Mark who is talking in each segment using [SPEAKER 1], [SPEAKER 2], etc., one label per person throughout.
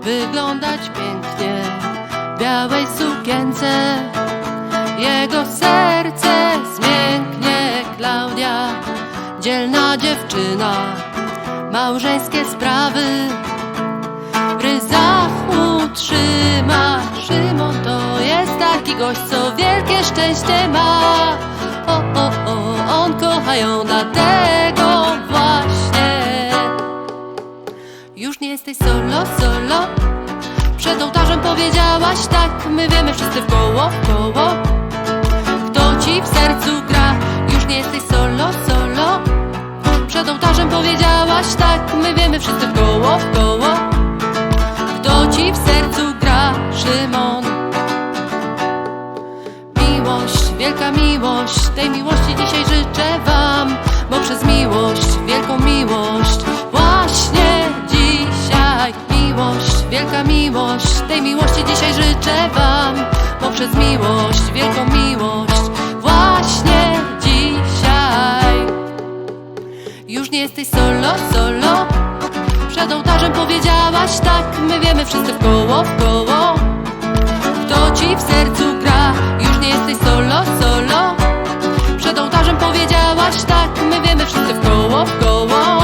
[SPEAKER 1] wyglądać pięknie w białej sukience. Jego serce zmięknie, Klaudia, dzielna dziewczyna, małżeńskie sprawy w ryzach utrzyma. Szymon to jest taki gość, co wielkie szczęście ma. Nie jesteś solo, solo. Przed ołtarzem powiedziałaś tak, my wiemy wszyscy w koło, w koło. Kto ci w sercu gra? Już nie jesteś solo, solo. Przed ołtarzem powiedziałaś tak, my wiemy wszyscy w koło, w koło. Kto ci w sercu gra? Szymon. Miłość, wielka miłość, tej miłości tej miłości dzisiaj życzę wam. Poprzez miłość, wielką miłość Właśnie dzisiaj. Już nie jesteś solo, solo. Przed ołtarzem powiedziałaś tak. My wiemy wszyscy w koło, w koło. Kto ci w sercu gra? Już nie jesteś solo, solo. Przed ołtarzem powiedziałaś tak. My wiemy wszyscy w koło, w koło.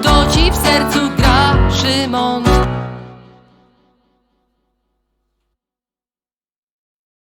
[SPEAKER 1] Kto ci w sercu gra? Szymon